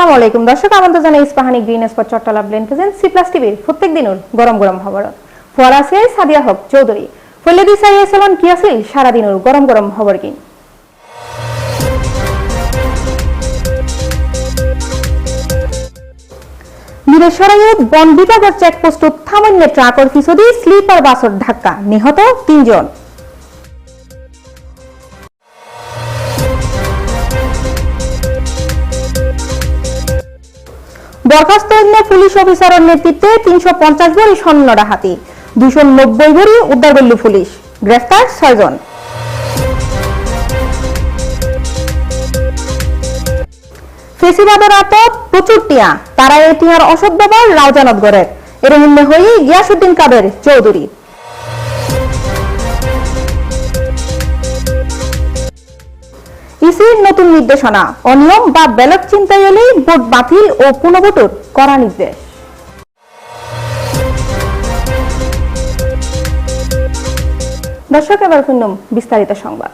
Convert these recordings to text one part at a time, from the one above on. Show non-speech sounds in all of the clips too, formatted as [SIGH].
আসসালামু আলাইকুম। দর্শক, আমন্ত্রণ জানাই ইস্পাহানি গ্রিন স্পট চট্টলা ব্লেন প্রেজেন্ট সি প্লাস টিভির প্রত্যেক দিনের গরম গরম খবর ফোয়ার আছে সাদিয়া হক চৌধুরী। ফলেদি সাইয়া সালাম কি আছিল? সারা দিনের গরম গরম খবর কি? বীরেশ্বরাইত বন বিভাগের চেকপোস্টত থামান্য ট্রাকর পিছদি স্লিপার বাসর ধাক্কা। নিহত তিনজন। বরখাস্ত হইলে পুলিশ অফিসারের নেতৃত্বে তিনশো পঞ্চাশ ভরি স্বর্ণ ডাহাতি দুশো নব্বই ভরি উদ্ধার করল পুলিশ। গ্রেফতার ছয়জন ফেসিবাদের আপদ প্রচুর টিয়া, তারা এই টিয়ার অসৎ ব্যবহার রাউজানত গড়ের এর হয়ে গিয়াসুদ্দিন কাদের চৌধুরী। ইসির নতুন নির্দেশনা, অনিয়ম বা ব্যালট চিন্তায় এলেই ভোট বাতিল ও পুনভোটর করা নির্দেশ। দর্শক, এবার শুনুন বিস্তারিত সংবাদ।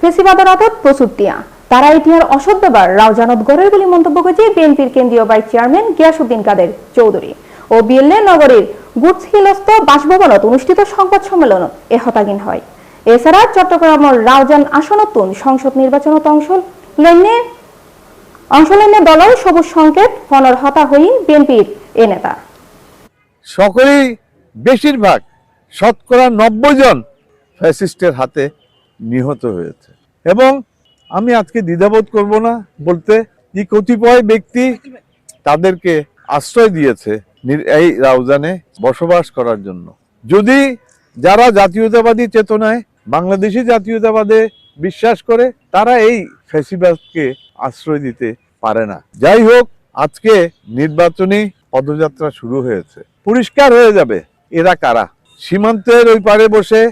ফেসিবাদের আদত প্রচুর টিয়া তারা ইতিহার অসৎ ব্যবহার রাউজানত গড়ের বলে মন্তব্য করেছে বিএনপির কেন্দ্রীয় ভাইস চেয়ারম্যান গিয়াসুদ্দিন কাদের চৌধুরী। ও বিএলএ নগরীর গুডসহিলস্থ বাসভবনত অনুষ্ঠিত সংবাদ সম্মেলন এ হতাগিন হয়। এছাড়া চট্টগ্রামের রাউজান আসনতুন সংসদ নির্বাচনত অংশ লইনে অংশ লইনে দলের সবুজ সংকেত ফনর হতা হই বিএনপির এ নেতা। সকলেই বেশিরভাগ শতকরা নব্বই জন ফ্যাসিস্টের হাতে নিহত হয়েছে। এবং আমি আজকে দ্বিধাবোধ করব না বলতে যে কতিপয় ব্যক্তি তাদেরকে আশ্রয় দিয়েছে এই রাউজানে বসবাস করার জন্য। যদি যারা জাতীয়তাবাদী চেতনায় বাংলাদেশি জাতীয়তাবাদে বিশ্বাস করে তারা এই ফ্যাসিবাদকে আশ্রয় দিতে পারে না। যাই হোক, আজকে নির্বাচনী পদযাত্রা শুরু হয়েছে। পরিষ্কার হয়ে যাবে এরা কারা। সীমান্তের ওই পারে বসে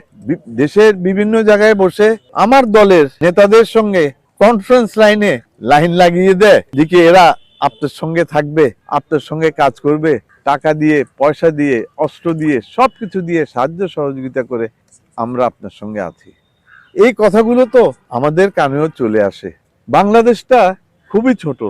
দেশের বিভিন্ন জায়গায় বসে আমার দলের নেতাদের সঙ্গে কনফারেন্স লাইনে লাইন লাগিয়ে দেয়। দিকে এরা আপনার সঙ্গে থাকবে, আপনার সঙ্গে কাজ করবে, টাকা দিয়ে, পয়সা দিয়ে, অস্ত্র দিয়ে, সবকিছু দিয়ে সাহায্য সহযোগিতা করে আমরা আপনার সঙ্গে আছি। এই কথাগুলো তো আমাদের কানেও চলে আসে। বাংলাদেশটা খুবই ছোট।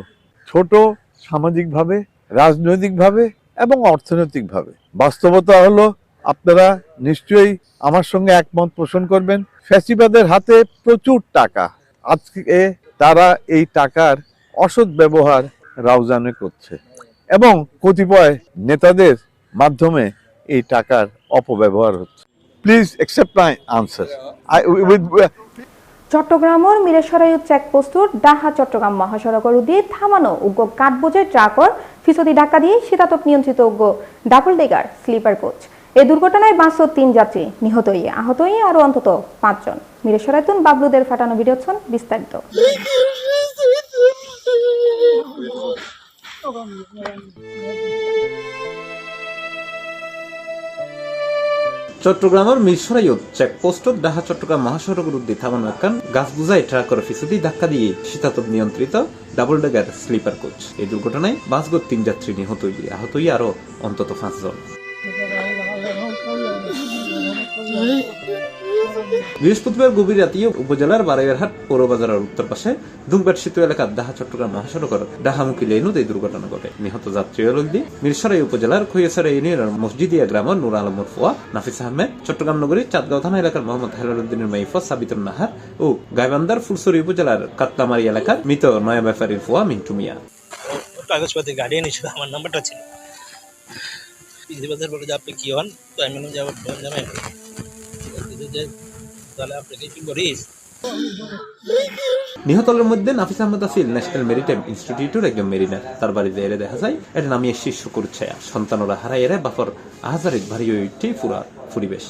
ছোট সামাজিকভাবে, রাজনৈতিকভাবে এবং অর্থনৈতিকভাবে। বাস্তবতা হলো, আপনারা নিশ্চয়ই আমার সঙ্গে একমত পোষণ করবেন, ফ্যাসিবাদের হাতে প্রচুর টাকা। আজকে তারা এই টাকার অসৎ ব্যবহার রাউজানে করছে। এবং কতিপয় নেতাদের মাধ্যমে এই টাকার অপব্যবহার হচ্ছে। Please accept my answer I with চট্টগ্রামের মিরেশ্বরায়ু চেকপোস্টর ডাহা চট্টগ্রাম মহাসড়কের উদ্দি থামানো উগ্র কাঠবোঝের ট্রাকর ফিসদি ধাক্কা দিয়ে শীতাতপ নিয়ন্ত্রিত উগ্র ডাবল ডেগার স্লিপার কোচ। এই দুর্ঘটনায় বাঁচত তিন যাত্রী নিহত হয়ে আহত হয়ে আরও অন্তত পাঁচজন। মিরেশ্বরায়তুন বাবলুদের ফাটানো ভিডিও ছন বিস্তারিত। [LAUGHS] চট্টগ্রামের মিরসরাইয়ত চেকপোস্ট ডাহা চট্টগ্রাম মহাসড়ক উদ্দি থামানো একখান গাছ বুঝাই ট্রাকের ফিসুদি ধাক্কা দিয়ে শীতাতপ নিয়ন্ত্রিত ডাবল ডেগার স্লিপার কোচ। এই দুর্ঘটনায় বাসগত তিন যাত্রী নিহত আহত হই আরও অন্তত পাঁচজন। বৃহস্পতিবার গভীর রাতে উপজেলার বারাইয়ারহাট পৌরবাজারের উত্তর পাশে দুমবাট সেতু এলাকার ডাহা, চট্টগ্রাম মহাসড়কের ডাহামুখী লেনুত এই দুর্ঘটনা ঘটে। নিহত যাত্রী হলদি মিরসরাই উপজেলার খৈয়াসারা ইউনিয়নের মসজিদিয়া গ্রামের নুর আলমর ফোয়া নাফিস আহমেদ, চট্টগ্রাম নগরীর চাঁদগাঁও থানা এলাকার মোহাম্মদ হেলালুদ্দিনের মাইফা সাবিতুল নাহার ও গাইবান্দার ফুলসরি উপজেলার কাতলামারি এলাকার মৃত নয়া ব্যাপারীর ফোয়া মিন্টু মিয়া। কাগজপাতি গাড়ি এনেছিল, আমার নাম্বারটা ছিল। প্রিন্সিপাল বলে যে আপনি কি হন? তো আমি বললাম যে তাহলে আপনাকে নিহতদের মধ্যে নাফিস আহমেদ আসিল ন্যাশনাল মেরিটাইম ইনস্টিটিউটের একজন মেরিনার। তার বাড়িতে এরে দেখা যায় এটা নামিয়ে শীর্ষ করছে সন্তানরা হারাই এরে বাপর আহাজারিক ভারী উঠে পুরা পরিবেশ।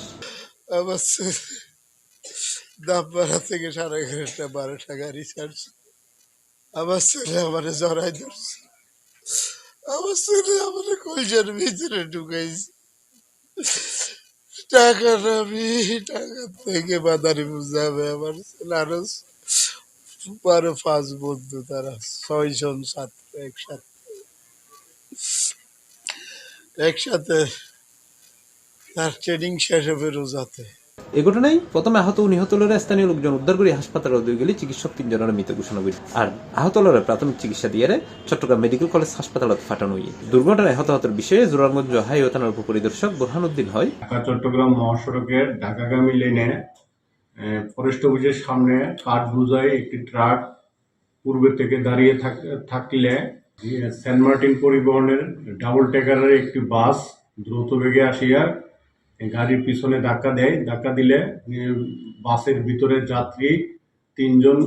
দামপাড়া থেকে সাড়ে এগারোটা বারোটা গাড়ি ছাড়ছে। আমার ছেলে আমার জড়াই ধরছে। আমার ছেলে আমার কলজার ভিতরে ঢুকাইছে। টাকা আমি টাকা থেকে বাদারি বুঝাবে আমার ছেলে। আরও পাঁচ বন্ধু তারা, ছয়জন ছাত্র একসাথে। একসাথে তার ট্রেনিং শেষ হবে রোজাতে এই ঘটনায় প্রথমে আহত ও নিহত লড়ে স্থানীয় লোকজন উদ্ধার করে হাসপাতালে উদ্যোগ গেলে চিকিৎসক তিনজনের মৃত ঘোষণা করে আর আহত লড়ে প্রাথমিক চিকিৎসা দিয়ে চট্টগ্রাম মেডিকেল কলেজ হাসপাতালত ফাটানো হয়ে দুর্ঘটনায় হতাহতের বিষয়ে জোরারগঞ্জ হাইওয়ে থানার উপপরিদর্শক বুরহানুদ্দিন হয়। ঢাকা, চট্টগ্রাম মহাসড়কের ঢাকাগামী লেনে ফরেস্ট অফিসের সামনে কাঠ বুঝায় একটি ট্রাক পূর্বে থেকে দাঁড়িয়ে থাক- থাকলে সেন্ট মার্টিন পরিবহনের ডাবল টেকারের একটি বাস দ্রুত বেগে আসিয়া গাড়ির পিছনে ধাক্কা দেয়। ধাক্কা দিলে বাসের ভিতরে যাত্রী তিনজন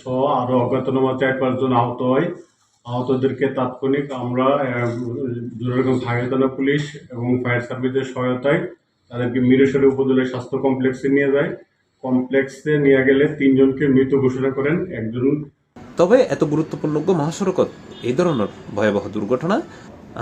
সহ আরও অজ্ঞাতনামা চার পাঁচজন আহত হয়। আহতদেরকে তাৎক্ষণিক আমরা হাইওয়ে থানা পুলিশ এবং ফায়ার সার্ভিসের সহায়তায় তাদেরকে মিরেশ্বরী উপজেলা স্বাস্থ্য কমপ্লেক্সে নিয়ে যায়। কমপ্লেক্সে নিয়ে গেলে তিনজনকে মৃত ঘোষণা করেন একজন। তবে এত গুরুত্বপূর্ণ মহাসড়কত, এই ধরনের ভয়াবহ দুর্ঘটনা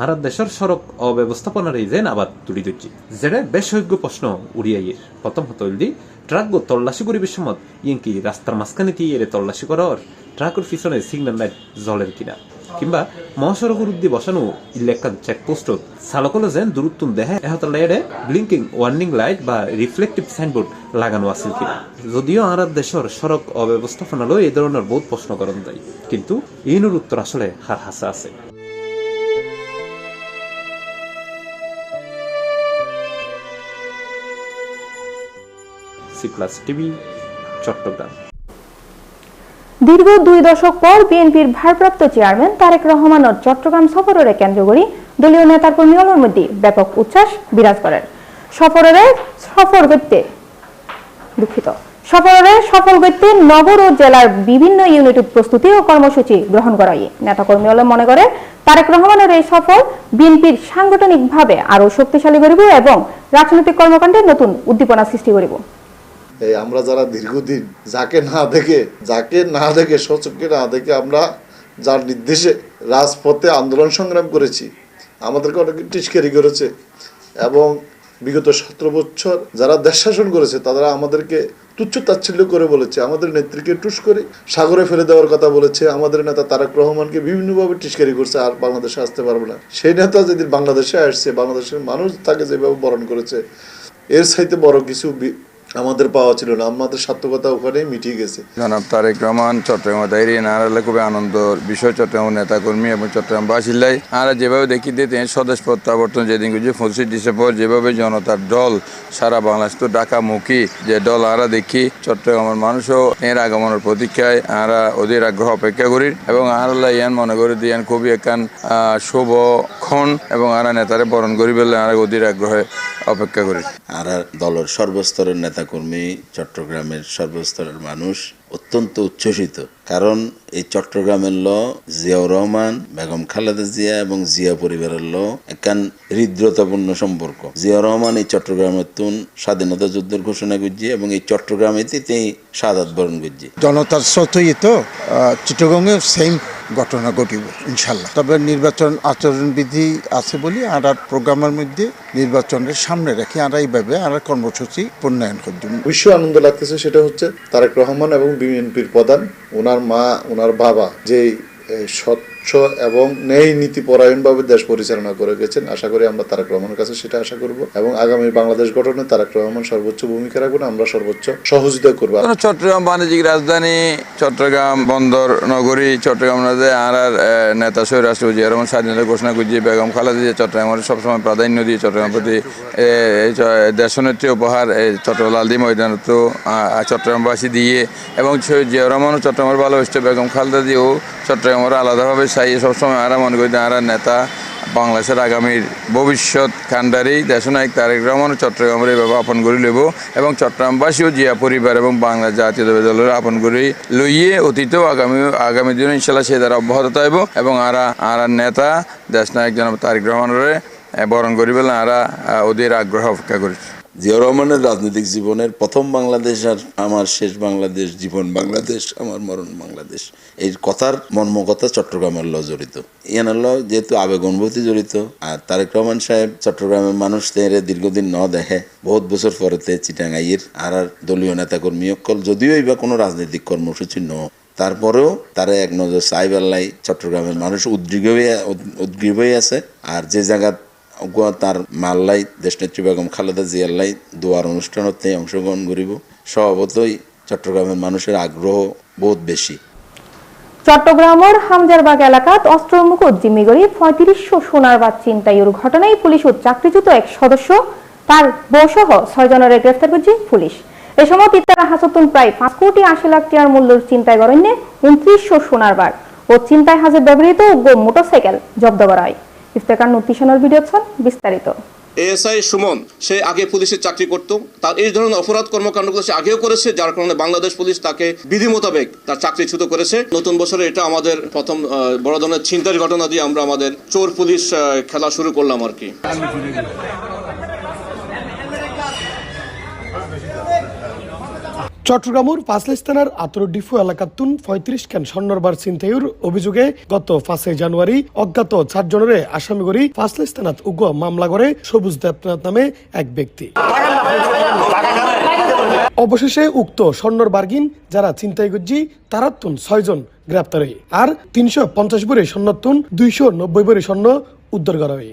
আর দেশের সড়ক অব্যবস্থাপনার এই যেন আবার তুলি ধরছি যেটা বেশ যোগ্য প্রশ্ন উড়িয়াইয়ের প্রথম হতো ইলদি ট্রাক গো তল্লাশি করিবার সময় ইয়েঙ্কি রাস্তার মাঝখানে দিয়ে এর তল্লাশি করার ট্রাকের পিছনে সিগন্যাল লাইট জলের কিনা। কিংবা মহাসড়কের উদ্দি বসানো ইলেকট্রান চেকপোস্টত চালকলে যেন দূরত্ব দেহে এহত লাইটে ব্লিঙ্কিং ওয়ার্নিং লাইট বা রিফ্লেক্টিভ সাইনবোর্ড লাগানো আছিল কিনা। যদিও আর দেশের সড়ক অব্যবস্থাপনালৈ এই ধরনের বহুত প্রশ্ন করণ যায় কিন্তু ইনুর উত্তর আসলে হার হাসা আছে। C plus TV, Chattogram. দীর্ঘ দুই দশক পর বিএনপির ভারপ্রাপ্ত চেয়ারম্যান তারেক রহমানের চট্টগ্রাম সফরের কেন্দ্র করে দলীয় নেতাকর্মীগুলোর মধ্যে ব্যাপক উচ্ছ্বাস বিরাজ করেন। সফরের সফর করতে দুঃখিত। সফরের সফল করতে নগর ও জেলার বিভিন্ন ইউনিটের প্রস্তুতি ও কর্মসূচি গ্রহণ করা হয় নেতাকর্মীগুলো মনে করে তারেক রহমানের এই সফর বিএনপির সাংগঠনিকভাবে আরও শক্তিশালী করিব এবং রাজনৈতিক কর্মকাণ্ডে নতুন উদ্দীপনা সৃষ্টি করিব। আমরা যারা দীর্ঘদিন যাকে না দেখে, যাকে না দেখে, সচককে না দেখে আমরা যার নির্দেশে রাজপথে আন্দোলন সংগ্রাম করেছি, আমাদেরকে অনেকে টিস্কারি করেছে এবং বিগত সতেরো বছর যারা দেশ শাসন করেছে, তারা আমাদেরকে তুচ্ছ তাচ্ছিল্য করে বলেছে, আমাদের নেত্রীকে টুস করে সাগরে ফেলে দেওয়ার কথা বলেছে, আমাদের নেতা তারেক রহমানকে বিভিন্নভাবে টিস্কারি করছে, আর বাংলাদেশে আসতে পারবে না। সেই নেতা যেদিন বাংলাদেশে আসছে, বাংলাদেশের মানুষ তাকে যেভাবে বরণ করেছে, এর সাইতে বড় কিছু আমাদের পাওয়া ছিল না আমাদের সার্থকতা ওখানেই মিটিয়ে গেছে। জনাব তারেক রহমান চট্টগ্রাম দায়রি নারালে খুবই আনন্দর বিষয়। চট্টগ্রাম নেতাকর্মী এবং চট্টগ্রাম বাসিন্দায় আর যেভাবে দেখি দিতে স্বদেশ প্রত্যাবর্তন যেদিন যে পঁচিশ ডিসেম্বর যেভাবে জনতার দল সারা বাংলাদেশ তো ডাকামুখী যে দল আরা দেখি চট্টগ্রামের মানুষও এর আগমনের প্রতীক্ষায় আরা ওদের আগ্রহ অপেক্ষা করি এবং আরাল্লাহ ইয়ান মনে করি দিয়ান খুবই একান শুভ ক্ষণ এবং আরা নেতারে বরণ করি বলে আরা ওদের আগ্রহে অপেক্ষা করি। আর দলের সর্বস্তরের নেতাকর্মী চট্টগ্রামের সর্বস্তরের মানুষ অত্যন্ত উচ্ছ্বসিত। কারণ এই চট্টগ্রামের ল জিয়াউর রহমান, বেগম খালেদা জিয়া এবং জিয়া পরিবারের ল একান হৃদ্রতাপূর্ণ সম্পর্ক। জিয়াউর রহমান এই চট্টগ্রামের তুন স্বাধীনতা যুদ্ধের ঘোষণা করছে এবং এই চট্টগ্রামেতে তিনি সাদাত বরণ করছে জনতার স্রোতই তো চিটগঙ্গেও সেম ঘটনা ঘটিব ইনশাল্লাহ তবে নির্বাচন আচরণবিধি আছে বলে আর আর প্রোগ্রামের মধ্যে নির্বাচনের সামনে রেখে আর এইভাবে আর কর্মসূচি প্রণয়ন করবেন বিশ্ব আনন্দ লাগতেছে সেটা হচ্ছে তারেক রহমান এবং বিএনপির প্রধান। ওনার মা ওনার বাবা যে স্বচ্ছ এবং ন্যায় নীতি পরায়ণভাবে দেশ পরিচালনা করে গেছেন। আশা করি আমরা তারেক রহমানের কাছে সেটা আশা করব এবং আগামী বাংলাদেশ গঠনে তারেক রহমান সর্বোচ্চ ভূমিকা রাখবেন আমরা সর্বোচ্চ সহযোগিতা করব। চট্টগ্রাম বাণিজ্যিক রাজধানী, চট্টগ্রাম বন্দর নগরী, চট্টগ্রাম আর আর নেতা সৈয় রাষ্ট্রপতি এরকম স্বাধীনতা ঘোষণা করছি, বেগম খালেদা জিয়া চট্টগ্রামের সবসময় প্রাধান্য দিয়ে চট্টগ্রাম প্রতি দেশনেত্রী উপহার এই চট্টগ্রাম লালদি ময়দান তো চট্টগ্রামবাসী দিয়ে এবং সৈয়দ জিয়া রহমানও চট্টগ্রামের ভালোবাসত, বেগম খালেদা দিয়েও চট্টগ্রামের আলাদাভাবে চাইয়ে সবসময় আরা মনে করি আর নেতা, বাংলাদেশের আগামীর ভবিষ্যৎ কাণ্ডারি, দেশনায়ক তারেক রহমান চট্টগ্রামের এইভাবে আপন করে লইব এবং চট্টগ্রামবাসীও জিয়া পরিবার এবং বাংলা জাতীয় দলের আপন করে লইয়ে অতীতেও আগামী আগামী দিনে ইনশাল্লাহ সে দ্বারা অব্যাহত থাকব এবং আরা আর নেতা, দেশনায়ক জনাব তারেক রহমানের বরণ করি বলে আরা ওদের আগ্রহ অপেক্ষা করি জিয়াউর রহমানের রাজনৈতিক জীবনের প্রথম বাংলাদেশ আর আমার শেষ বাংলাদেশ, জীবন বাংলাদেশ, আমার মরণ বাংলাদেশ। এই কথার মর্মকথা চট্টগ্রামের ল জড়িত। ইয়ানের ল যেহেতু আবেগ অনুভূতি জড়িত, আর তারেক রহমান সাহেব চট্টগ্রামের মানুষ তেরে দীর্ঘদিন ন দেখে, বহুত বছর পরেতে চিটাঙ্গাইয়ের আর আর দলীয় নেতাকর্মী অকল যদিও এইবা কোনো রাজনৈতিক কর্মসূচি ন। তারপরেও তারা এক নজর চাই বেল্লাই চট্টগ্রামের মানুষ উদ্গ্রীব হয়ে উদ্গ্রীব হয়ে আছে, আর যে জায়গা তার মাল্লাই দেশনেত্রী বেগম খালেদা জিয়াল্লাই দোয়ার অনুষ্ঠানতে অংশগ্রহণ করিব। স্বভাবতই চট্টগ্রামের মানুষের আগ্রহ বহুত বেশি। চট্টগ্রামের হামজারবাগ এলাকাত অস্ত্র মুকুট জিম্মিগরি পঁয়ত্রিশশো সোনার বাদ চিন্তাইয়ের ঘটনায় পুলিশ ও চাকরিচ্যুত এক সদস্য, তার বউসহ ছয় জনের গ্রেফতার করছে পুলিশ। এ সময় তিত্তারা হাসতুন প্রায় পাঁচ কোটি আশি লাখ টিয়ার মূল্যের চিন্তায় গরণ্যে উনত্রিশশো সোনার বার ও চিন্তায় হাজে ব্যবহৃত মোটরসাইকেল জব্দ করা হয়। ইফতেকার নোটিশনের ভিডিও ছন বিস্তারিত। এএসআই সুমন, সে আগে পুলিশের চাকরি করত। তার এই ধরনের অপরাধ কর্মকাণ্ডগুলো সে আগেও করেছে, যার কারণে বাংলাদেশ পুলিশ তাকে বিধি মোতাবেক তার চাকরিচ্যুত করেছে। নতুন বছরে এটা আমাদের প্রথম বড় ধরনের চিন্তার ঘটনা দিয়ে আমরা আমাদের চোর পুলিশ খেলা শুরু করলাম আর কি। চট্টগ্রামের পাঁচলাইশ থানার আতর ডিফু এলাকাতুন পঁয়ত্রিশ ক্যান স্বর্ণরবার ছিনতাইয়ের অভিযোগে গত পাঁচই জানুয়ারি অজ্ঞাত চারজনের আসামি করে পাঁচলাইশ থানাত উগ্র মামলা করে সবুজ দেবনাথ নামে এক ব্যক্তি। অবশেষে উক্ত স্বর্ণর বার্গিন যারা চিন্তাই গজ্জি তারাতুন ছয়জন গ্রেপ্তার হই আর তিনশো পঞ্চাশ বরে স্বর্ণতুন দুইশো নব্বই বরে স্বর্ণ উদ্ধার করা হয়।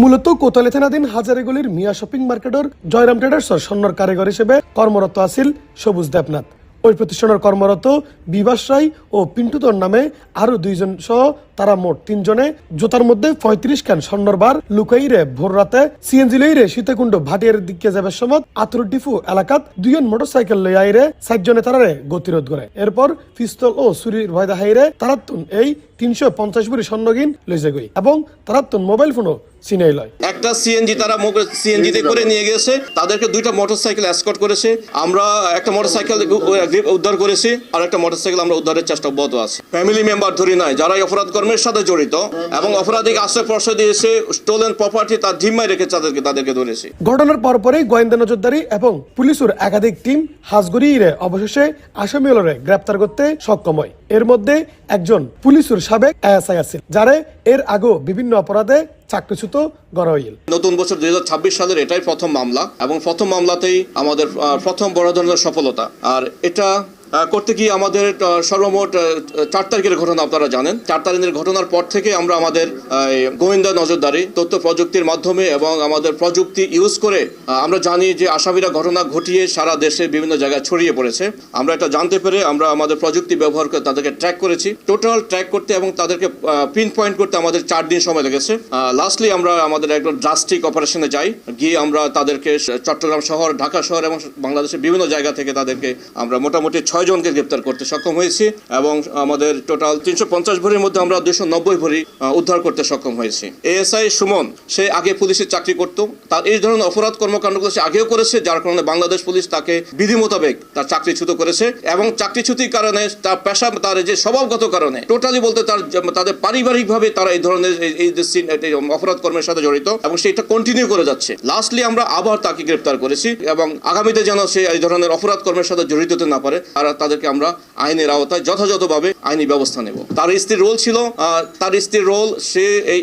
মূলত কোতলে থানাধীন হাজারেগুলির মিয়া শপিং মার্কেটের জয়রাম ট্রেডার্সর স্বর্ণর কারিগর হিসেবে কর্মরত আছিল সবুজ দেবনাথ। ওই প্রতিষ্ঠানের কর্মরত বিবাস রায় ও পিন্টুতর নামে আরও দুইজন সহ তারা মোট তিনজনে জোতার মধ্যে পঁয়ত্রিশ ক্যান স্বর্ণর বার লুকাইরে ভোর রাতে সিএনজি লইরে সীতাকুণ্ড ভাটিয়ার দিকে যাবার সময় আতুর ডিফু এলাকাত দুইজন মোটরসাইকেল লই আইরে চারজনে তারারে গতিরোধ করে। এরপর পিস্তল ও ছুরির ভয় দেখাইরে তারাতুন এই তিনশো পঞ্চাশ বুড়ি স্বর্ণগিন লইছে গই এবং তারাতুন মোবাইল ফোনও চিনাই লয়। একটা সিএনজি তারা সিএনজিতে করে নিয়ে গেছে তাদেরকে দুইটা মোটরসাইকেল এসকট করেছে আমরা একটা মোটরসাইকেল উদ্ধার করেছি আর একটা মোটরসাইকেল আমরা উদ্ধারের চেষ্টা অব্যাহত আছে। ফ্যামিলি মেম্বার ধরি নাই যারা অপরাধ কর্মের সাথে জড়িত এবং অপরাধীকে আশ্রয় প্রশ্রয় দিয়েছে স্টোলেন প্রপার্টি তার জিম্মায় রেখে তাদেরকে তাদেরকে ধরেছে। ঘটনার পরপরই গোয়েন্দা নজরদারি এবং পুলিশের একাধিক টিম হাজগড়িয়ে অবশেষে আসামি গ্রেপ্তার করতে সক্ষম হয়। এর মধ্যে একজন পুলিশের সাবেক এএসআই আছেন যারা এর আগেও বিভিন্ন অপরাধে চাকরিচ্যুত করা হইল নতুন বছর দুই ছাব্বিশ সালের এটাই প্রথম মামলা এবং প্রথম মামলাতেই আমাদের প্রথম বড় ধরনের সফলতা। আর এটা করতে গিয়ে আমাদের সর্বমোট চার তারিখের ঘটনা আপনারা জানেন। চার তারিখের ঘটনার পর থেকে আমরা আমাদের গোয়েন্দা নজরদারি, তথ্য প্রযুক্তির মাধ্যমে এবং আমাদের প্রযুক্তি ইউজ করে আমরা জানি যে আসামিরা ঘটনা ঘটিয়ে সারা দেশে বিভিন্ন জায়গায় ছড়িয়ে পড়েছে। আমরা এটা জানতে পেরে আমরা আমাদের প্রযুক্তি ব্যবহার করে তাদেরকে ট্র্যাক করেছি। টোটাল ট্র্যাক করতে এবং তাদেরকে পিন পয়েন্ট করতে আমাদের চার দিন সময় লেগেছে। লাস্টলি আমরা আমাদের একদম ড্রাস্টিক অপারেশনে যাই। গিয়ে আমরা তাদেরকে চট্টগ্রাম শহর, ঢাকা শহর এবং বাংলাদেশের বিভিন্ন জায়গা থেকে তাদেরকে আমরা মোটামুটি ছয় জনকে গ্রেপ্তার করতে সক্ষম হয়েছি এবং আমাদের টোটাল তিনশো পঞ্চাশ ভরির মধ্যে আমরা দুশো নব্বই ভরি উদ্ধার করতে সক্ষম হয়েছি। এএসআই সুমন, সে আগে পুলিশের চাকরি করত। তার এই ধরনের অপরাধ কর্মকাণ্ডগুলো সে আগেও করেছে, যার কারণে বাংলাদেশ পুলিশ তাকে বিধি মোতাবেক তার চাকরিচ্যুত করেছে এবং চাকরিচ্যুতির কারণে তার পেশা, তার যে স্বভাবগত কারণে টোটালি বলতে তার তাদের পারিবারিকভাবে তারা এই ধরনের এই- অপরাধ কর্মের সাথে জড়িত এবং সেটা কন্টিনিউ করে যাচ্ছে। লাস্টলি আমরা আবার তাকে গ্রেপ্তার করেছি এবং আগামীতে যেন সে এই ধরনের অপরাধ কর্মের সাথে জড়িত হতে না পারে আর তাদেরকে আমরা আইনের আওতায় যথাযথভাবে আইনি ব্যবস্থা নেব। তার স্ত্রীর রোল ছিল তার স্ত্রীর রোল সে এই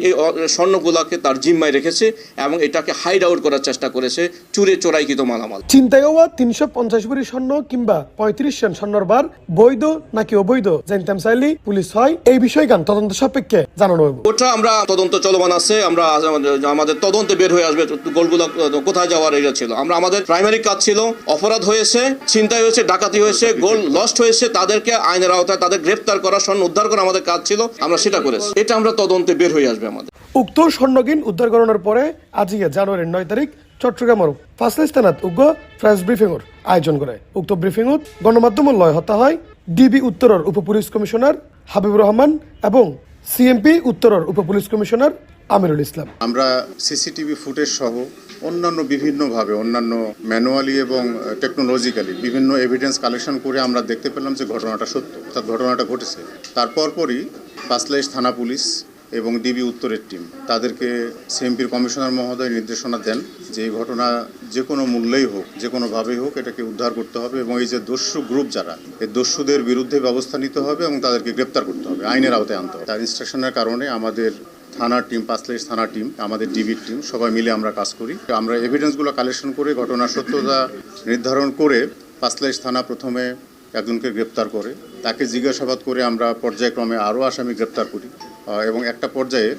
স্বর্ণগুলাকে তার জিম্মায় রেখেছে এবং এটাকে হাইড আউট করার চেষ্টা করেছে চুরে চোরাইকৃত মালামাল। চিন্তায় হওয়া তিনশো পঞ্চাশ ভরি স্বর্ণ কিংবা পঁয়ত্রিশ সেন স্বর্ণর বার বৈধ নাকি অবৈধ জানতাম চাইলে পুলিশ হয় এই বিষয় গান তদন্ত সাপেক্ষে জানানো হবে ওটা আমরা তদন্ত চলমান আছে আমরা আমাদের- আমাদের তদন্তে বের হয়ে আসবে গোলগুলো কোথায় যাওয়ার এটা ছিল। আমরা আমাদের প্রাইমারি কাজ ছিল অপরাধ হয়েছে ছিনতাই হয়েছে ডাকাতি হয়েছে গোল লস্ট হয়েছে তাদেরকে আইনের আওতায় তাদের গ্রেপ্তার করা স্বর্ণ উদ্ধার করা আমাদের কাজ ছিল আমরা সেটা করেছি। এটা আমরা তদন্তে বের হয়ে আসবে আমাদের। উক্ত স্বর্ণগিন উদ্ধার করানোর পরে আজকে জানুয়ারির নয় তারিখ চট্টগ্রামের থানাত উগ্র প্রেস ব্রিফিংর আয়োজন করে। উক্ত ব্রিফিংত গণমাধ্যমের লয় হতা হয় ডিবি উত্তরের উপ পুলিশ কমিশনার হাবিবুর রহমান এবং সিএমপি উত্তরের উপ পুলিশ কমিশনার আমিরুল ইসলাম। আমরা সিসিটিভি ফুটেজ সহ অন্যান্য বিভিন্নভাবে, অন্যান্য ম্যানুয়ালি এবং টেকনোলজিক্যালি বিভিন্ন এভিডেন্স কালেকশন করে আমরা দেখতে পেলাম যে ঘটনাটা সত্য। অর্থাৎ ঘটনাটা ঘটেছে। তারপর পরই পাঁচলাইশ থানা পুলিশ এবং ডিবি উত্তরের টিম তাদেরকে সিএমপির কমিশনার মহোদয় নির্দেশনা দেন যে এই ঘটনা যে কোনো মূল্যেই হোক, যে কোনোভাবেই হোক এটাকে উদ্ধার করতে হবে এবং এই যে দস্যু গ্রুপ যারা, এই দস্যুদের বিরুদ্ধে ব্যবস্থা নিতে হবে এবং তাদেরকে গ্রেপ্তার করতে হবে, আইনের আওতায় আনতে হবে। তার ইনস্ট্রাকশনের কারণে আমাদের থানার টিম পাঁচলাইশ থানা টিম আমাদের ডিবির টিম সবাই মিলে আমরা কাজ করি। আমরা এভিডেন্সগুলো কালেকশন করে ঘটনার সত্যতা নির্ধারণ করে পাঁচলাইশ থানা প্রথমে একজনকে গ্রেপ্তার করে। তাকে জিজ্ঞাসাবাদ করে আমরা পর্যায়ক্রমে আরও আসামি গ্রেপ্তার করি। এবং একটা পর্যায়ে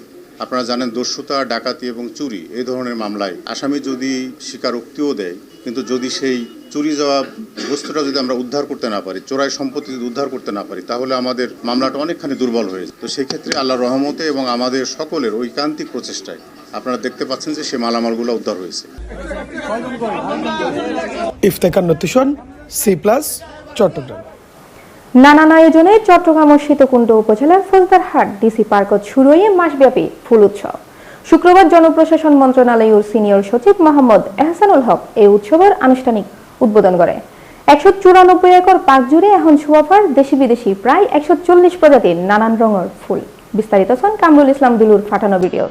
আপনারা জানেন দস্যুতা, ডাকাতি এবং চুরি এই ধরনের মামলায় আসামি যদি স্বীকারোক্তিও দেয় কিন্তু যদি সেই চুরি যাওয়া বস্তুটা যদি আমরা উদ্ধার করতে না পারি চোরাই সম্পত্তি যদি উদ্ধার করতে না পারি তাহলে আমাদের মামলাটা অনেকখানি দুর্বল হয়ে যায়। তো সেই ক্ষেত্রে আল্লাহর রহমতে এবং আমাদের সকলের ঐকান্তিক প্রচেষ্টায় আপনারা দেখতে পাচ্ছেন যে সেই মালামালগুলো উদ্ধার হয়েছে। C plus Chattogram. নানান আয়োজনে চট্টগ্রাম ও সীতকুণ্ড উপজেলার ফৌজদারহাট ডিসি পার্কত শুরু হয়ে মাসব্যাপী ফুল উৎসব। শুক্রবার জনপ্রশাসন মন্ত্রণালয়ের সিনিয়র সচিব মোহাম্মদ এহসানুল হক এই উৎসবের আনুষ্ঠানিক উদ্বোধন করে। একশো চুরানব্বই একর পাক জুড়ে এখন সুয়াফার দেশি বিদেশি প্রায় একশো চল্লিশ প্রজাতির নানান রঙের ফুল। বিস্তারিত ছন কামরুল ইসলাম দুলুর ফাটানো ভিডিও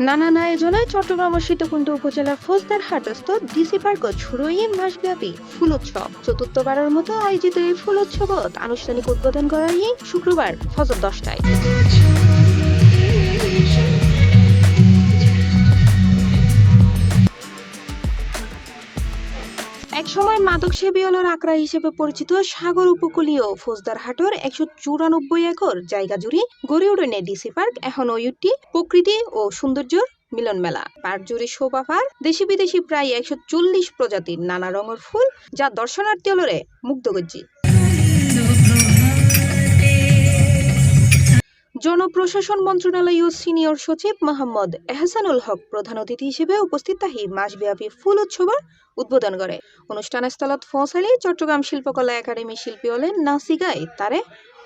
নানান আয়োজনে চট্টগ্রাম ও সীতাকুণ্ড উপজেলার ফৌজদার হাটস্থ ডিসি পার্কত শুরুই মাসব্যাপী ফুল উৎসব চতুর্থবারের মতো আয়োজিত এই ফুল উৎসবত আনুষ্ঠানিক উদ্বোধন করা শুক্রবার ফজর দশটায়। একসময় মাদক সেবিয়লের আকড়া হিসেবে পরিচিত সাগর উপকূলীয় ফৌজদারহাটর একশো চুরানব্বই একর জায়গা জুড়ে গড়ে উঠেনে ডিসি পার্ক, এখন ওইটি প্রকৃতি ও সৌন্দর্যের মিলন মেলা। পার্ক জুড়ে শোভাপার দেশি বিদেশি প্রায় একশো চল্লিশ প্রজাতির নানা রঙের ফুল, যা দর্শনার্থী অলরে মুগ্ধ করছে। জনপ্রশাসন মন্ত্রণালয় সিনিয়র সচিব মোহাম্মদ এহসানুল হক প্রধান অতিথি হিসেবে উপস্থিত তাহি মাসব্যাপী ফুল উৎসবের উদ্বোধন করে। অনুষ্ঠানস্থলত ফৌসালি চট্টগ্রাম শিল্পকলা একাডেমি শিল্পী হলেন নাসিগাই তারে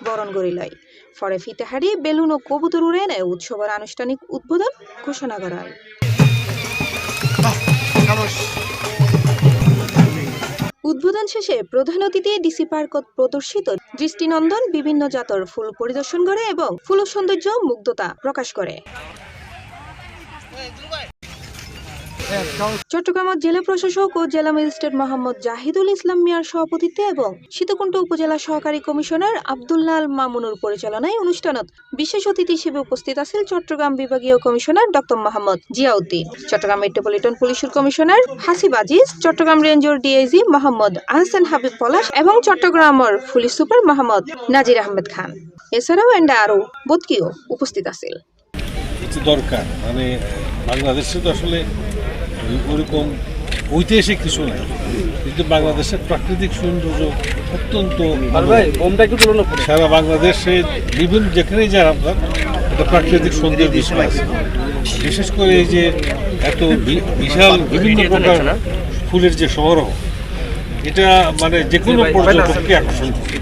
বরণ করি লয় ফরে ফিতেহারি, বেলুন ও কবুতর উড়ে এনে উৎসবের আনুষ্ঠানিক উদ্বোধন ঘোষণা করা হয়। উদ্বোধন শেষে প্রধান অতিথি ডিসি পার্কত প্রদর্শিত দৃষ্টিনন্দন বিভিন্ন জাতর ফুল পরিদর্শন করে এবং ফুল সৌন্দর্য মুগ্ধতা প্রকাশ করে। চট্টগ্রাম জেলা প্রশাসক ও জেলা ম্যাজিস্ট্রেট মোহাম্মদ জাহিদুল ইসলাম মিয়ার সভাপতিত্বে এবং সীতকুণ্ড উপজেলা সহকারী কমিশনার আব্দুল্লাহ আল মামুনুর পরিচালনায় অনুষ্ঠানত বিশেষ অতিথি হিসেবে উপস্থিত আছেন চট্টগ্রাম বিভাগীয় commissioner doctor Mohammad Ziauddin. Chattogram metropolitan পুলিশের কমিশনার হাসিব আজিজ, চট্টগ্রাম রেঞ্জর ডিআইজি মোহাম্মদ আহসান হাবিব পলাশ এবং চট্টগ্রামের পুলিশ সুপার মোহাম্মদ নাজির আহমেদ খান। এছাড়াও এন্ডা আরও বোধকিও উপস্থিত আছিল। দরকার মানে বাংলাদেশে তো আসলে ওরকম ঐতিহাসিক কিছু নাই। কিন্তু বাংলাদেশের প্রাকৃতিক সৌন্দর্য অত্যন্ত সারা বাংলাদেশে বিভিন্ন যেখানেই যান আপনার একটা প্রাকৃতিক সৌন্দর্য বিষয় আছে বিশেষ করে এই যে এত বি- বিশাল বিভিন্ন প্রকার ফুলের যে সমারোহ এটা মানে যে কোনো পর্যটককে আকর্ষণ করে।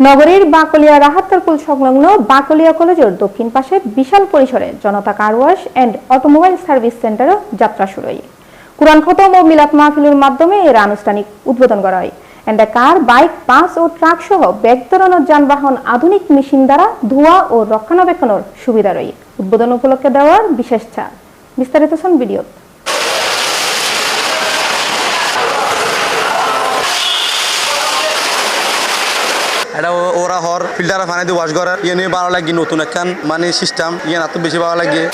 নগরীর বাকলিয়া রাহাত্তারপুল সংলগ্ন বাকলিয়া কলেজের দক্ষিণ পাশে বিশাল পরিসরে Janata car wash and automobile service সেন্টারও যাত্রা শুরু হয়। কুরআন খতম ও মিলাদ মাহফিলের মাধ্যমে এর আনুষ্ঠানিক উদ্বোধন করা হয়। এন্ড কার বাইক বাস ও ট্রাক সহ ব্যাগ ধরনের যানবাহন, আধুনিক মেশিন দ্বারা ধোয়া ও রক্ষণাবেক্ষণের সুবিধা রয়ে। উদ্বোধন উপলক্ষে দেওয়ার বিশেষ ছাড়। বিস্তারিত ভিডিও এটা ও- ওরা হর ফিল্টারে পানি দিয়ে ওয়াশ করার ইয়ে নিয়ে ভালো লাগে নতুন একখান মানে সিস্টেম ইয়ে এত বেশি ভালো লাগে।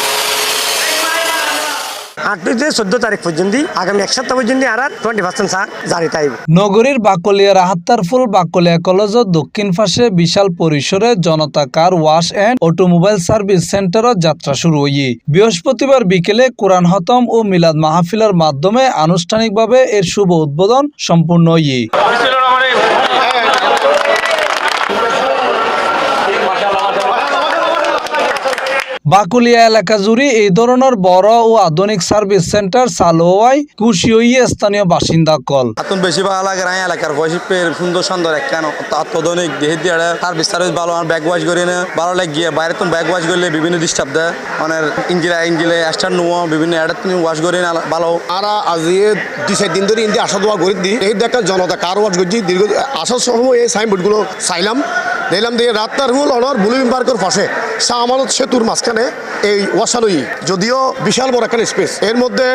তারিখ পর্যন্ত আগামী এক সপ্তাহ পর্যন্ত আর টোয়েন্টি পার্সেন্ট জারি নগরীর বাকলিয়া রাহাত্তারফুল বাকলিয়া কলেজের দক্ষিণ পাশে বিশাল পরিসরে Janata car wash and automobile service সেন্টারত যাত্রা শুরু হয়ে বৃহস্পতিবার বিকেলে কোরআন হতম ও মিলাদ মাহফিলের মাধ্যমে আনুষ্ঠানিকভাবে এর শুভ উদ্বোধন সম্পূর্ণ হয়ে বাকুলিয়া এলাকা জুড়ে এই ধরনের বড় ও আধুনিক সার্ভিস সেন্টার চালু হওয়ায় খুশি হয়ে স্থানীয় বাসিন্দা কল। এত বেশি ভালো লাগে না এলাকার পের সুন্দর সুন্দর একখান অত্যাধুনিক দেহে দিয়ে সার্ভিস সার্ভিস ভালো আর ব্যাগ ওয়াশ করি না। ভালো লাগে বাইরে তুমি ব্যাগ ওয়াশ করলে বিভিন্ন ডিস্টার্ব দেয়। মানে ইঞ্জিলা ইঞ্জিলে স্টার্ট নেওয়া বিভিন্ন অ্যাডার তুমি ওয়াশ করি না ভালো। আর আজ দুই চার দিন ধরে ইন্দি আসা দোয়া করে দিই এই দেখা জনতা কার ওয়াশ করছি দীর্ঘ আসার সময় এই সাইনবোর্ডগুলো চাইলাম। দেখলাম দিয়ে রাত্তার হুল অনর বুলিং পার্কের পাশে। শাহ আমানত সেতুর মাঝখানে এই ওয়াসালই যদিও বিশাল বড় একটা স্পেস এর মধ্যে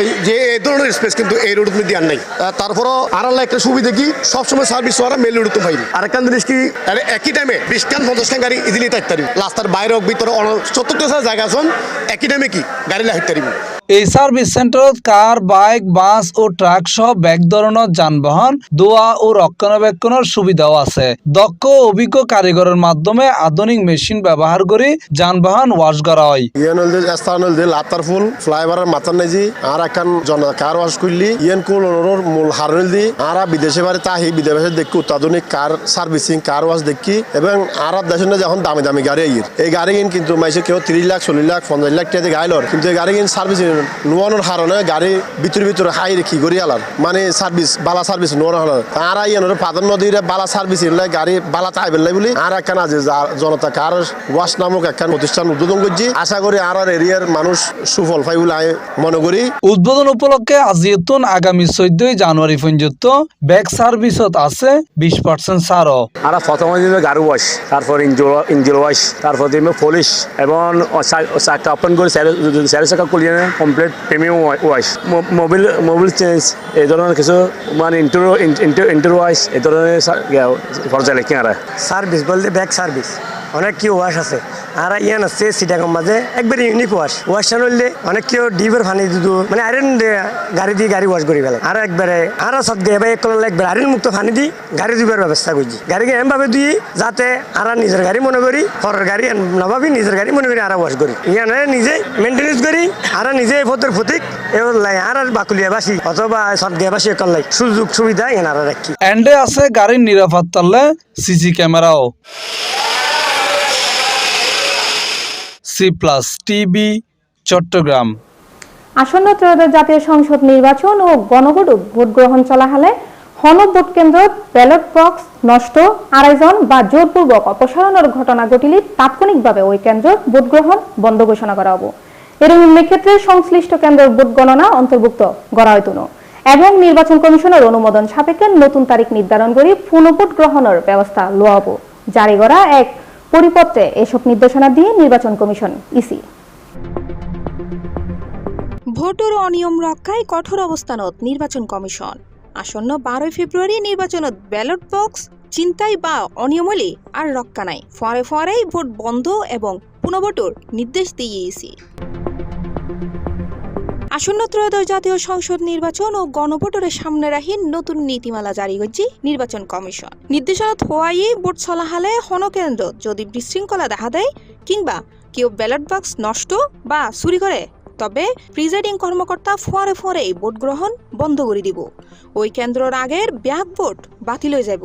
এই যে এই ধরনের স্পেস কিন্তু এই রোড মধ্যে আর নাই। তারপরও আর একটা সুবিধা কি? সবসময় সার্ভিস ওরা মেল রোড তো পাইনি আর একটা জিনিস কি? আরে একই টাইমে বিশ খান পঞ্চাশ খান গাড়ি ইজিলি তাইতারি রাস্তার বাইরে হোক ভিতরে চতুর্থ জায়গা আছেন একই টাইমে কি? গাড়ি লাগাইতে পারিব। এই সার্ভিস সেন্টারত কার বাইক বাস ও ট্রাক সহ ব্যাগ ধরনের যানবাহন দোয়া ও রক্ষণাবেক্ষণের সুবিধাও আছে। দক্ষ অভিজ্ঞ কারিগরের মাধ্যমে আধুনিক মেশিন ব্যবহার করে যানবাহন ওয়াশ করা হয় ইয়েন হল স্থান হল লাতার ফুল ফ্লাইওভারের মাথার নেজি আর একখান জন কার ওয়াশ করলি, ইয়েন কুল ওনর মূল হারল দি আর বিদেশে বাড়ি তাহি, বিদেশে দেখি অত্যাধুনিক কার সার্ভিসিং, কার ওয়াশ দেখি। এবং আর দেশের না যখন দামি দামি গাড়ি আইর। এই গাড়ি কিন কিন্তু মাইসে কেউ তিরিশ লাখ, চল্লিশ লাখ, পঞ্চাশ লাখ টাকা গাইলর কিন্তু এই গাড়ি কিন সার্ভিসিং নোয়ানোর হারণে গাড়ি ভিতরে ভিতরে হাই রেখি করি আলার। মানে সার্ভিস, বালা সার্ভিস নোয়ানো হল। আর ইয়েনের প্রাধান্য দিয়ে বালা সার্ভিস গাড়ি বালা চাইবেন লাই বলি। আর একখান আছে জনতা কার ওয়াশ নামক একখান প্রতিষ্ঠান উদ্বোধন করছি। আশা করি আর আর এরিয়ার মানুষ সুফল পাই বলে আমি মনে করি। উদ্বোধন উপলক্ষে আজিয়তুন আগামী চোদ্দই জানুয়ারি পর্যন্ত ব্যাগ সার্ভিসত আছে বিশ পার্সেন্ট ছাড়ও। আমরা প্রথমে দিন গাড়ি ওয়াশ তারপর ইঞ্জিল ইঞ্জিল ওয়াশ তারপর দিন পলিশ এবং চাকা ওপেন করে চারি চাকা খুলিয়ে complete premium wash Mobil Mobil change এই ধরনের কিছু মানে ইন্টার ইন্টার ওয়াশ এই ধরনের পর্যায়ে লেখি আর। সার্ভিস বলতে ব্যাক সার্ভিস। অনেক কি ওয়াশ আছে। আর ইয়ান আছে সিটাকাম মাঝে একবার ইউনিক ওয়াশ ওয়াশটা নইলে অনেক কেউ ডিপের পানি দিদু মানে আয়রন গাড়ি দিয়ে গাড়ি ওয়াশ করি ফেলে। আর একবারে, আর সব দিয়ে এবার এক করলে একবার আয়রন মুক্ত পানি দি গাড়ি দিবার ব্যবস্থা করছি গাড়িকে এমভাবে দিই যাতে আর নিজের গাড়ি মনে করি পরের গাড়ি নভাবি নিজের গাড়ি মনে করি, আর ওয়াশ করি। ইয়ানে নিজে মেনটেনেন্স করি, আর নিজে ফতের ফতিক এবার লাই আর অথবা সব গেবাসি করলাই সুযোগ সুবিধা এনারা রাখি এন্ডে আছে গাড়ির নিরাপত্তালে সিসি ক্যামেরাও সি প্লাস টিভি, চট্টগ্রাম। আসন্ন ত্রয়োদশ জাতীয় সংসদ নির্বাচন ও গণভোট ভোট গ্রহণ চলাকালে হন ভোট কেন্দ্র, ব্যালট বক্স নষ্ট, আড়াইজন বা জোরপূর্বক অপসারণের ঘটনা ঘটিলে তাৎক্ষণিকভাবে ওই কেন্দ্র ভোট গ্রহণ বন্ধ ঘোষণা করা হব। এরকম ক্ষেত্রে সংশ্লিষ্ট কেন্দ্রের ভোট গণনা অন্তর্ভুক্ত করা হইত এবং নির্বাচন কমিশনের অনুমোদন সাপেক্ষে নতুন তারিখ নির্ধারণ করে পুনঃভোট গ্রহণের ব্যবস্থা লওয়া জারি করা এক পরিপত্রে এসব নির্দেশনা দিয়ে নির্বাচন কমিশন, ইসি। ভোটের অনিয়ম রক্ষায় কঠোর অবস্থানত নির্বাচন কমিশন। আসন্ন বারোই ফেব্রুয়ারি নির্বাচনত ব্যালট বক্স চিন্তাই বা অনিয়ম হলে আর রক্ষা নাই। ফরে ফরেই ভোট বন্ধ এবং পুনঃভোটর নির্দেশ দিয়েছি আসন্ন ত্রয়োদশ জাতীয় সংসদ নির্বাচন ও গণভোটের সামনে রাখি নতুন নীতিমালা জারি করছে নির্বাচন কমিশন। নির্দেশনা হওয়াই ভোট চলাহালে হনকেন্দ্র যদি বিশৃঙ্খলা দেখা দেয় কিংবা কেউ ব্যালট বাক্স নষ্ট বা চুরি করে, তবে প্রিজাইডিং কর্মকর্তা ফোয়ারে ফোয়ারে ভোট গ্রহণ বন্ধ করে দিব। ওই কেন্দ্রর আগের ব্যাক ভোট বাতিল হয়ে যাব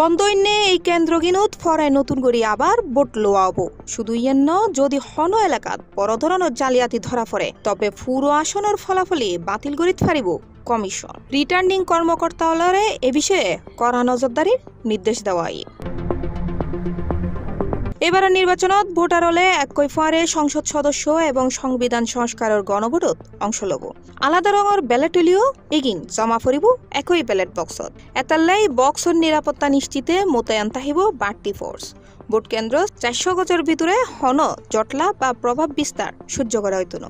বন্ধ ইন্নে এই কেন্দ্র গিনুত ফরায় নতুন করে আবার বোট লোয়াবো। শুধু ইয়েন্ন যদি হন এলাকাত বড় ধরনের জালিয়াতি ধরা পড়ে, তবে পুরো আসনের ফলাফলই বাতিল করিত ফারিব কমিশন। রিটার্নিং কর্মকর্তা হলরে এ বিষয়ে কড়া নজরদারির নির্দেশ দেওয়াই। এবারের নির্বাচনত ভোটার হলে একই ফারে সংসদ সদস্য এবং সংবিধান সংস্কারের গণভোটত অংশ লব। আলাদা রঙের ব্যালটলিও এগিন, জমা ফুরিব একই ব্যালট বক্সত। এতাল্লাই বক্সর নিরাপত্তা নিশ্চিতে মোতায়েন থাকিব বাড়তি ফোর্স ভোট কেন্দ্র চারশো গজের ভিতরে হন, জটলা বা প্রভাব বিস্তার সহ্য করা হইত না।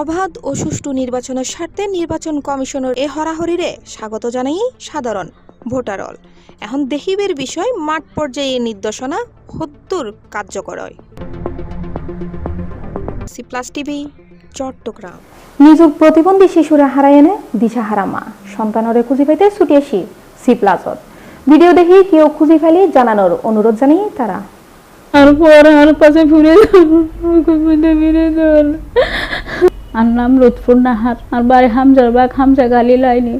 অবাধ ও সুষ্ঠু নির্বাচনের স্বার্থে নির্বাচন কমিশনের এ হরাহরিরে স্বাগত জানাই সাধারণ ভোটারল। এখন দেখিবের বিষয় মাঠ পর্যায়ে নির্দেশনা হদ্দুর কার্যকর হয়। C plus TV Chattogram. নিযুগ প্রতিবন্ধী শিশুরা হারাই এনে দিশাহারা মা। সন্তানরে খুঁজে পাইতে ছুটি আসি সি প্লাজত ভিডিও দেখি কেউ খুঁজে ফেলি জানানোর অনুরোধ জানিয়ে তারা। আর পর আর পাশে ফিরে আর নাম লুৎফুর নাহার আর বাড়ি হামজার বাগ হামজা গালি লাইনি।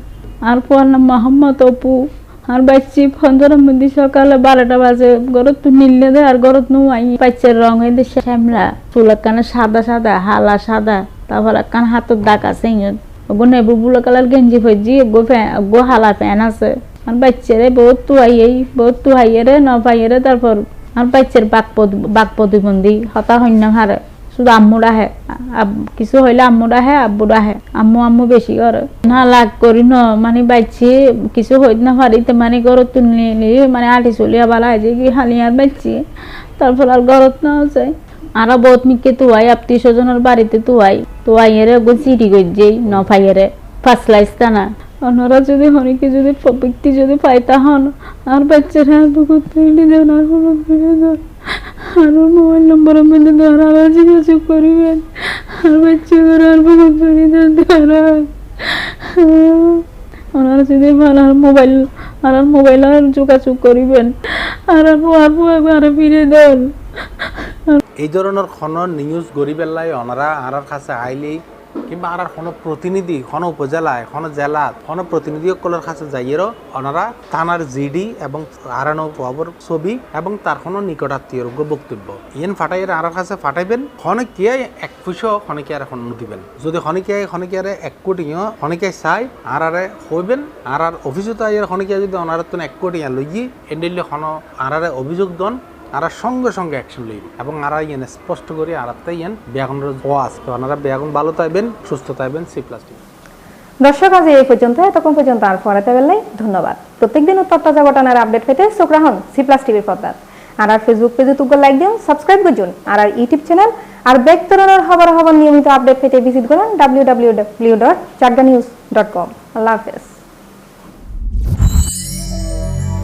আর পর নাম মোহাম্মদ অপু, আর বাচ্চি ফন্দরের মধ্যে সকালে বারোটা বাজে। গরত তো নিলে দে আর গরত নুয়াই বাচ্চার রং হয়ে শ্যামলা। চুল কানে সাদা সাদা, হালা সাদা। তারপর কান হাতের দাগ আছে ওগো নেবু বুলো কালার গেঞ্জি ফেজি ওগো ওগো হালা প্যান আছে। আর বাচ্চারে বহুত তুয়াই বহুত তুয়াইয়ে রে ন পাইয়ে রে তারপর। আর বাচ্চার বাক বাক প্রতিবন্ধী হতা হন্য হারে। শুধু আম্মুরা হে আব- কিছু হইলে আম্মুরা হে আব্বুরা হে আম্মু আম্মু বেশি করে না, লাগ করি ন মানে বাইছি কিছু হইতে না পারিতে মানে ঘরত তুললি মানে আটি চলিয়া বালা যে কি হালিয়ার বাইছি তারপর আর ঘরত না যায় আর বহুত মিকে তুয়াই আত্মীয় স্বজনের বাড়িতে তুয়াই তুয়াই এরে চিঠি গজ্জেই ন ফাইয়েরে ফার্স্ট লাইসটা না ওনারা যদি হনিকে যদি ব্যক্তি যদি পাইতা হন আর বাচ্চারা বহুত ফিরে দেন, আর কোনো ফিরে দেন। আর ওর মোবাইল নম্বরের মধ্যে ধরা, আর যোগাযোগ করিবেন। আর বাচ্চাগুলো আর বহুত ফিরে দেন ওনারা যদি আর মোবাইল, আর আর মোবাইল আর যোগাযোগ করিবেন। আর আর আর ফিরে দেন। এই ধরনের কোনো নিউজ গরিবেল্লাই ওনারা আর কাছে আইলেই কিংবা আর কোনো প্রতিনিধি, কোনো উপজেলায়, কোনো জেলাত, কোনো প্রতিনিধি সকলের কাছে যাইয়েরও ওনারা থানার জিডি এবং আরানো খবর ছবি এবং তার কোনো নিকটাত্মীয় বক্তব্য। ইয়েন ফাটাইয়ের আর কাছে ফাটাইবেন খনিকে এক পুষো খনিকে আর এখন দিবেন। যদি খনিকে খনিকে এক কোটিও খনিকে চাই আর আরে হইবেন আর আর অভিযোগ আইয়ের খনিকে যদি ওনার তো এক কোটি লইয়ে এন্ডিলে খন আর আরে অভিযোগ দন আর সঙ্গে সঙ্গে অ্যাকশন লইব। এবং আর ইয়েন স্পষ্ট করে, আর ইয়েন ব্যাগুনের ওয়াজ ওনারা ব্যাগুন ভালো তাইবেন সুস্থ তাইবেন সি প্লাস্টিক দর্শক, আজ এই পর্যন্ত, এতক্ষণ পর্যন্ত আর ফরাতে বেলাই ধন্যবাদ। প্রত্যেকদিন উত্তর তাজা ঘটনার আপডেট পেতে চোখ রাখুন সি প্লাস টিভির পর্দাত আর আর ফেসবুক পেজে তুগ্য লাইক দিন সাবস্ক্রাইব করুন আর আর ইউটিউব চ্যানেল আর ব্যাক ধরনের খবর খবর নিয়মিত আপডেট পেতে ভিজিট করুন ডাব্লিউ ডাব্লিউ ডাব্লিউ ডট চারগা নিউজ ডট কম আল্লাহ হাফেজ।